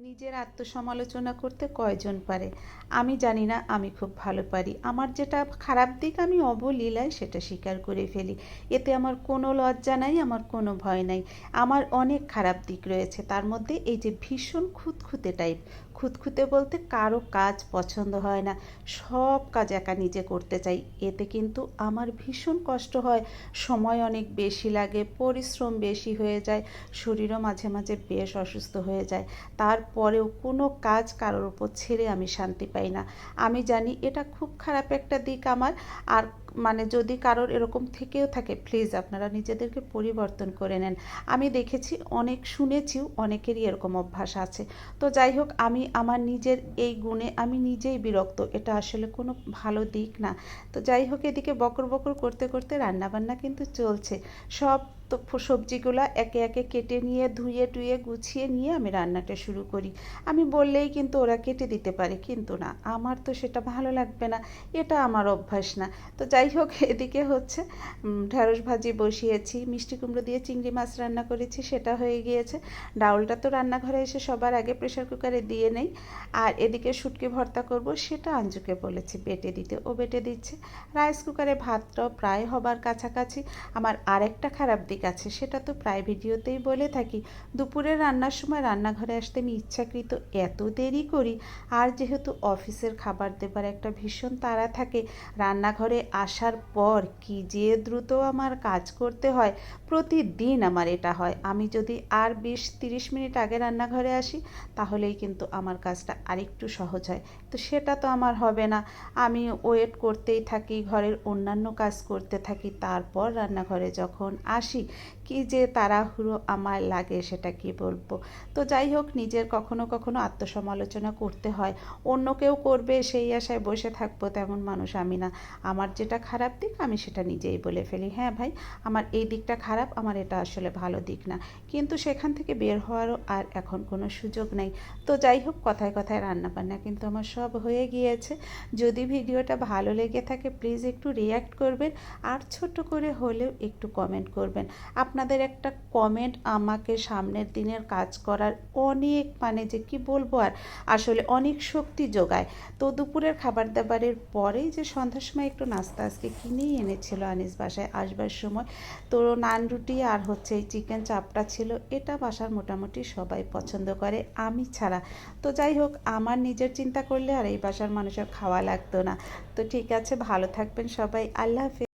নিজের আত্মসমালোচনা করতে কয়জন পারে? আমি জানি না, আমি খুব ভালো পারি। আমার যেটা খারাপ দিক, আমি অবলীলায় সেটা স্বীকার করে ফেলি। এতে আমার কোনো লজ্জা নাই, আমার কোনো ভয় নাই। আমার অনেক খারাপ দিক রয়েছে। তার মধ্যে এই যে ভীষণ খুঁতখুঁতে টাইপ খুঁতখুঁতে বলতে কারও কাজ পছন্দ হয় না। সব কাজ একা নিজে করতে চাই। এতে কিন্তু আমার ভীষণ কষ্ট হয়। সময় অনেক বেশি লাগে, পরিশ্রম বেশি হয়ে যায়, শরীরও মাঝে মাঝে বেশ অসুস্থ হয়ে যায়। তারপরেও কোনো কাজ কারোর ওপর ছেড়ে আমি শান্তি পাই না। আমি জানি এটা খুব খারাপ একটা দিক আমার। আর মানে যদি কারোর এরকম থেকেও থাকে প্লিজ আপনারা নিজেদেরকে পরিবর্তন করে নেন। আমি দেখেছি, অনেক শুনেছিও, অনেকেরই এরকম অভ্যাস আছে। তো যাই হোক, আমি আমার নিজের এই গুণে আমি নিজেই বিরক্ত। এটা আসলে কোনো ভালো দিক না। তো যাই হোক, এদিকে বকর বকর করতে করতে রান্নাবান্না কিন্তু চলছে। সব তো সবজিগুলো একে একে কেটে নিয়ে, ধুয়ে টুয়ে গুছিয়ে নিয়ে আমি রান্নাটা শুরু করি। আমি বললেই কিন্তু ওরা কেটে দিতে পারে, কিন্তু না। আমার তো সেটা ভালো লাগবে না। এটা আমার অভ্যাস না। তো যাই হোক, এদিকে হচ্ছে ঢ্যাঁড়স ভাজি বসিয়েছি, মিষ্টি কুমড়ো দিয়ে চিংড়ি মাছ রান্না করেছি, সেটা হয়ে গিয়েছে। ডাউলটা তো রান্নাঘরে এসে সবার আগে প্রেশার কুকারে দিয়ে নেই। আর এদিকে শুটকি ভর্তা করব, সেটা আঞ্জুকে বলেছি বেটে দিতে, ও বেটে দিচ্ছে। রাইস কুকারে ভাতটাও প্রায় হবার কাছাকাছি। আমার আরেকটা খারাপ দিক আছে, সেটা তো প্রায় ভিডিওতেই বলে থাকি, দুপুরে রান্নার সময় রান্নাঘরে আসতে আমি ইচ্ছাকৃত এত দেরি করি, আর যেহেতু অফিসের খাবার দেবার একটা ভীষণ তাড়া থাকে, রান্নাঘরে আসার পর কি যে দ্রুত আমার কাজ করতে হয়, প্রতিদিন আমার এটা হয়। আমি যদি আর বিশ তিরিশ মিনিট আগে রান্নাঘরে আসি, তাহলেই কিন্তু আমার কাজটা আরেকটু সহজ হয়। তো সেটা তো আমার হবে না। আমি ওয়েট করতেই থাকি, ঘরের অন্যান্য কাজ করতে থাকি। তারপর রান্নাঘরে যখন আসি, কি যে তাড়াহুড়ো আমার লাগে সেটা কি বলব? তো যাই হোক, নিজের কখনো কখনো আত্মসমালোচনা করতে হয়। অন্য কেউ করবে, সেই আশায় বসে থাকব তেমন মানুষ আমি না। আমার যেটা খারাপ দিক, আমি সেটা নিজেই বলে ফেলি। হ্যাঁ ভাই, আমার এই দিকটা খারাপ, আমার এটা আসলে ভালো দিক না। কিন্তু সেখান থেকে বের হওয়ারও আর এখন কোনো সুযোগ নেই। তো যাই হোক, কথায় কথায় রান্না বান্না কিন্তু আমার সব হয়ে গিয়েছে। যদি ভিডিওটা ভালো লেগে থাকে প্লিজ একটু রিয়্যাক্ট করবেন। আর ছোট করে হলেও একটু কমেন্ট করবেন। আপনাদের একটা কমেন্ট আমাকে সামনের দিনের কাজ করার অনেক মানে যে কি বলব আর, আসলে অনেক শক্তি যোগায়। তো দুপুরের খাবার দাবারের পরেই যে সন্ধ্যার সময় একটু নাস্তা আজকে কিনেই এনেছিল আনিস বাসায় আসবার সময়। তো নান রুটি আর হচ্ছে এই চিকেন চাপটা ছিল, এটা বাসার মোটামুটি সবাই পছন্দ করে, আমি ছাড়া। তো যাই হোক, আমার নিজের চিন্তা করলে আর এই বাসার মানুষের খাওয়া লাগতো না। তো ঠিক আছে, ভালো থাকবেন সবাই, আল্লাহ হাফিজ।